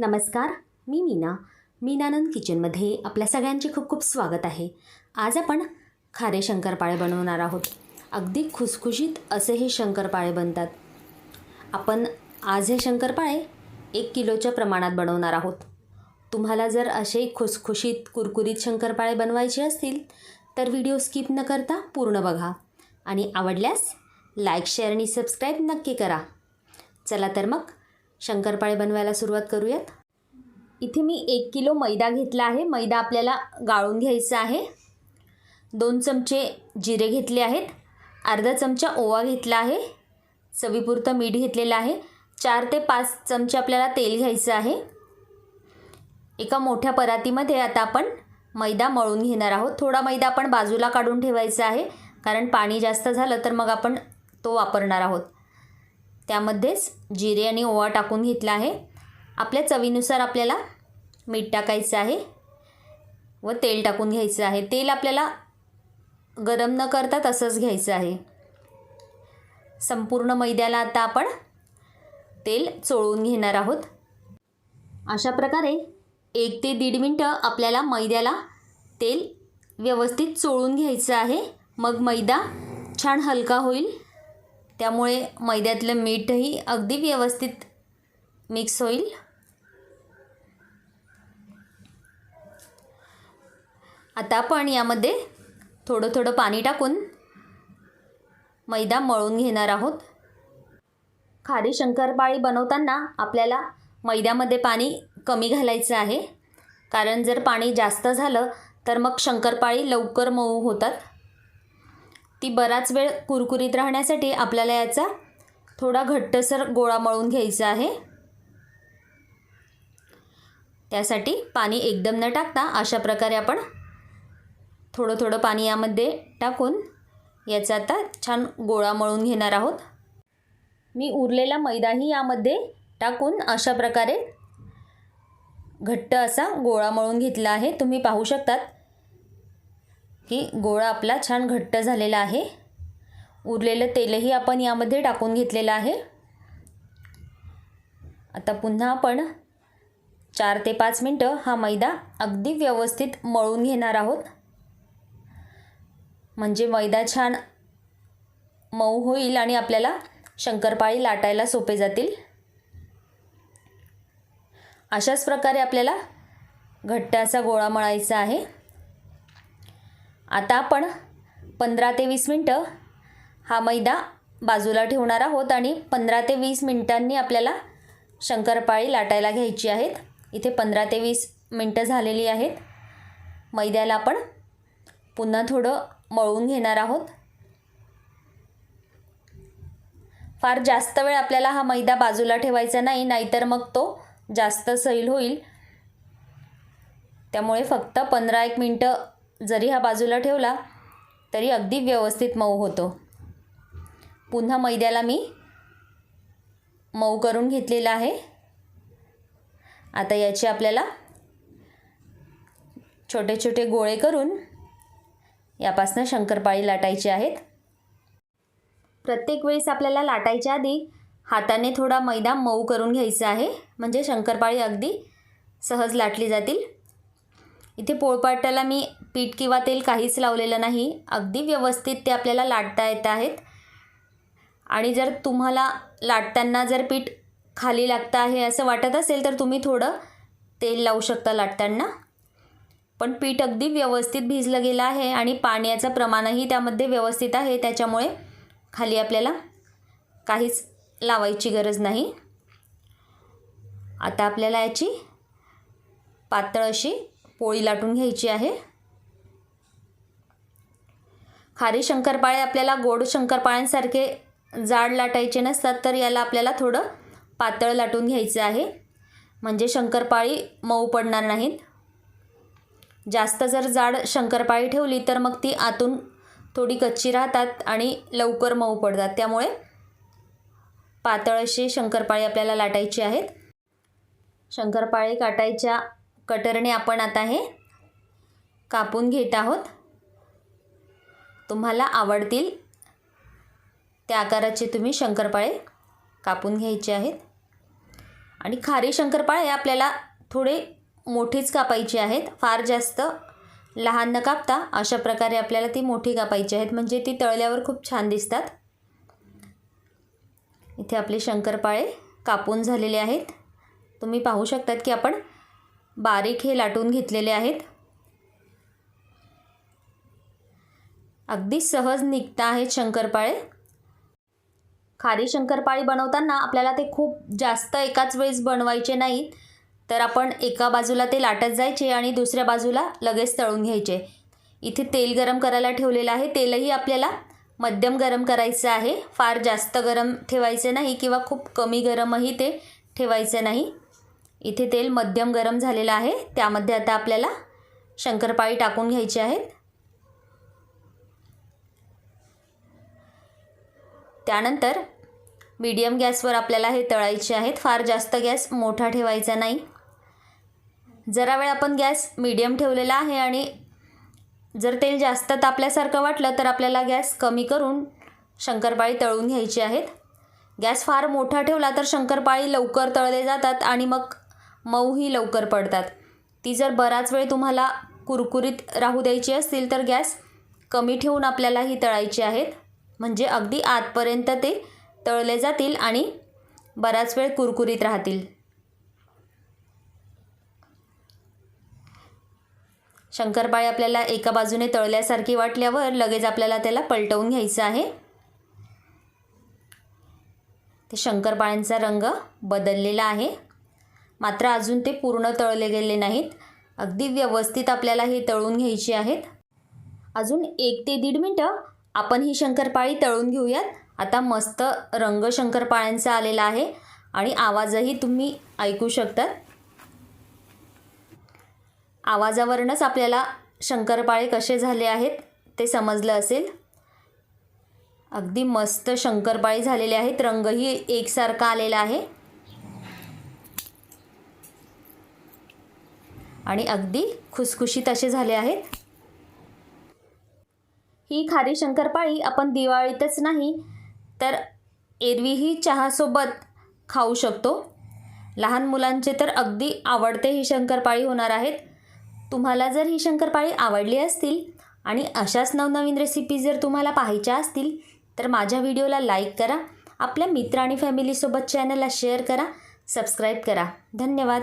नमस्कार मी मीना. मीनानंद किचनमध्ये आपल्या सगळ्यांचे खूप खूप स्वागत आहे. आज आपण खारे शंकरपाळे बनवणार आहोत. अगदी खुसखुशीत असे हे शंकरपाळे बनतात. आपण आज हे शंकरपाळे एक किलोच्या प्रमाणात बनवणार आहोत. तुम्हाला जर असे खुसखुशीत कुरकुरीत शंकरपाळे बनवायचे असतील तर व्हिडिओ स्किप न करता पूर्ण बघा. आणि आवडल्यास लाईक शेअर आणि सबस्क्राईब नक्की करा. चला तर मग शंकरपाळे बनवायला सुरुवात करूयात. इथे मी एक किलो मैदा घेतला आहे. मैदा आपल्याला गाळून घ्यायचा आहे. दोन चमचे जिरे घेतले आहेत. अर्धा चमचा ओवा घेतला आहे. चवीपुरतं मीठ घेतलेलं आहे. चार ते पाच चमचे आपल्याला तेल घ्यायचं आहे. एका मोठ्या परातीमध्ये आता आपण मैदा मळून घेणार आहोत. थोडा मैदा आपण बाजूला काढून ठेवायचा आहे. कारण पाणी जास्त झालं तर मग आपण तो वापरणार आहोत. त्यामध्येच जिरे आणि ओवा टाकून घेतला आहे. आपल्या चवीनुसार आपल्याला मीठ टाकायचं आहे व तेल टाकून घ्यायचं आहे. तेल आपल्याला गरम न करता तसंच घ्यायचं आहे. संपूर्ण मैद्याला आता आपण तेल चोळून घेणार आहोत. अशा प्रकारे एक ते दीड मिनटं आपल्याला मैद्याला तेल व्यवस्थित चोळून घ्यायचं आहे. मग मैदा छान हलका होईल. त्यामुळे मैद्यातलं मीठही अगदी व्यवस्थित मिक्स होईल. आता आपण यामध्ये थोडं थोडं पाणी टाकून मैदा मळून घेणार आहोत. खारी शंकरपाळी बनवताना आपल्याला मैद्यामध्ये पाणी कमी घालायचं आहे. कारण जर पाणी जास्त झालं तर मग शंकरपाळी लवकर मऊ होतात. ती बराच वेळ कुरकुरीत राहण्यासाठी आपल्याला याचा थोडा घट्टसर गोळा मळून घ्यायचा आहे. त्यासाठी पाणी एकदम न टाकता अशा प्रकारे आपण थोडं थोडं पाणी यामध्ये टाकून याचा आता छान गोळा मळून घेणार आहोत. मी उरलेला मैदाही यामध्ये टाकून अशा प्रकारे घट्ट असा गोळा मळून घेतला आहे. तुम्ही पाहू शकतात की गोळा आपला छान घट्ट झालेला आहे. उरलेलं तेलही आपण यामध्ये टाकून घेतलेलं आहे. आता पुन्हा आपण चार ते पाच मिनटं हा मैदा अगदी व्यवस्थित मळून घेणार आहोत. म्हणजे मैदा छान मऊ होईल आणि आपल्याला शंकरपाळी लाटायला सोपे जातील. अशाच प्रकारे आपल्याला घट्ट असा गोळा मळायचा आहे. आता आपण पंधरा ते वीस मिनटं हा मैदा बाजूला ठेवणार आहोत आणि पंधरा ते वीस मिनटांनी आपल्याला शंकरपाळी लाटायला घ्यायची आहेत. इथे पंधरा ते वीस मिनटं झालेली आहेत. मैद्याला आपण पुन्हा थोडं मळून घेणार आहोत. फार जास्त वेळ आपल्याला हा मैदा बाजूला ठेवायचा नाही नाहीतर मग तो जास्त सैल होईल. त्यामुळे फक्त पंधरा एक मिनटं जरी हा बाजूला ठेवला तरी अगदी व्यवस्थित मऊ होतो. पुन्हा मैद्याला मी मऊ करून घेतलेला आहे. आता याचे आपल्याला छोटे छोटे गोळे करून यापासनं शंकरपाळी लाटायची आहेत. प्रत्येक वेळेस आपल्याला लाटायच्या आधी हाताने थोडा मैदा मऊ करून घ्यायचा आहे. म्हणजे शंकरपाळी अगदी सहज लाटली जातील. इथे पोळपाटाला मी पीठ किंवा तेल काहीच लावलेलं नाही. अगदी व्यवस्थित ते आपल्याला लाटता येत आहेत. आणि जर तुम्हाला लाटताना जर पीठ खाली लागतं आहे असं वाटत असेल तर तुम्ही थोडं तेल लावू शकता लाटताना. पण पीठ अगदी व्यवस्थित भिजलं गेलं आहे आणि पाण्याचं प्रमाणही त्यामध्ये व्यवस्थित आहे त्याच्यामुळे खाली आपल्याला काहीच लावायची गरज नाही. आता आपल्याला याची पातळ अशी पोळी लाटून घ्यायची आहे. खारी शंकरपाळे आपल्याला गोड शंकरपाळ्यांसारखे जाड लाटायचे नसतात तर याला आपल्याला थोडं पातळ लाटून घ्यायचं आहे. म्हणजे शंकरपाळी मऊ पडणार नाहीत. जास्त जर जाड शंकरपाळी ठेवली तर मग ती आतून थोडी कच्ची राहतात आणि लवकर मऊ पडतात. त्यामुळे पातळ अशी शंकरपाळी आपल्याला लाटायची आहेत. शंकरपाळी काटायच्या कटरने आपण आता हे कापून घेत आहोत. तुम्हाला आवडतील त्या आकाराचे तुम्ही शंकरपाळे कापून घ्यायचे आहेत. आणि खारी शंकरपाळे आपल्याला थोडे मोठेच कापायचे आहेत. फार जास्त लहान न कापता अशा प्रकारे आपल्याला ती मोठी कापायची आहेत. म्हणजे ती तळल्यावर खूप छान दिसतात. इथे आपले शंकरपाळे कापून झालेले आहेत. तुम्ही पाहू शकतात की आपण बारीक हे लाटून घेतलेले आहेत. अगदी सहज निघता आहेत शंकरपाळे. खारी शंकरपाळी बनवताना आपल्याला ते खूप जास्त एकाच वेळेस बनवायचे नाहीत. तर आपण एका बाजूला ते लाटत जायचे आणि दुसऱ्या बाजूला लगेच तळून घ्यायचे. इथे तेल गरम करायला ठेवलेलं आहे. तेलही आपल्याला मध्यम गरम करायचं आहे. फार जास्त गरम ठेवायचे नाही किंवा खूप कमी गरमही ते ठेवायचं नाही. इथे तेल मध्यम गरम झालेलं आहे. त्यामध्ये आता आपल्याला शंकरपाळी टाकून घ्यायची आहेत. त्यानंतर मीडियम गॅसवर आपल्याला हे तळायचे आहेत. फार जास्त गॅस मोठा ठेवायचा नाही. जरा वेळ आपण गॅस मीडियम ठेवलेला आहे आणि जर तेल जास्त तापल्यासारखं वाटलं तर आपल्याला गॅस कमी करून शंकरपाळी तळून घ्यायची आहेत. गॅस फार मोठा ठेवला तर शंकरपाळी लवकर तळले जातात आणि मग मऊही लवकर पडतात. ती जर बराच वेळ तुम्हाला कुरकुरीत राहू द्यायची असतील तर गॅस कमी ठेवून आपल्याला ही तळायची आहेत. म्हणजे अगदी आतपर्यंत ते तळले जातील आणि बराच वेळ कुरकुरीत राहतील. शंकरपाळी आपल्याला एका बाजूने तळल्यासारखी वाटल्यावर लगेच आपल्याला त्याला पलटवून घ्यायचं आहे. ते शंकरपाळ्यांचा रंग बदललेला आहे. मात्र अजून ते पूर्ण तळले गेले नाहीत. अगदी व्यवस्थित आपल्याला हे तळून घ्यायची आहेत. अजून एक ते दीड मिनटं आपण ही शंकरपाळी तळून घेऊयात. आता मस्त रंग शंकरपाळ्यांचा आलेला आहे आणि आवाजही तुम्ही ऐकू शकतात. आवाजावरूनच आपल्याला शंकरपाळे कसे झाले आहेत ते समजलं असेल. अगदी मस्त शंकरपाळी झालेले आहेत. रंगही एकसारखा आलेला आहे. आणि अगदी खुसखुशीत असे झाले आहेत. ही खारी शंकरपाळी आपण दिवाळीतच नाही तर एरवीही चहासोबत खाऊ शकतो. लहान मुलांचे तर अगदी आवडते ही शंकरपाळी होणार आहेत. तुम्हाला जर ही शंकरपाळी आवडली असतील आणि अशाच नवनवीन रेसिपी जर तुम्हाला पाहायच्या असतील तर माझ्या व्हिडिओला लाईक करा आपल्या मित्र आणि फॅमिलीसोबत चॅनलला शेअर करा सबस्क्राईब करा. धन्यवाद.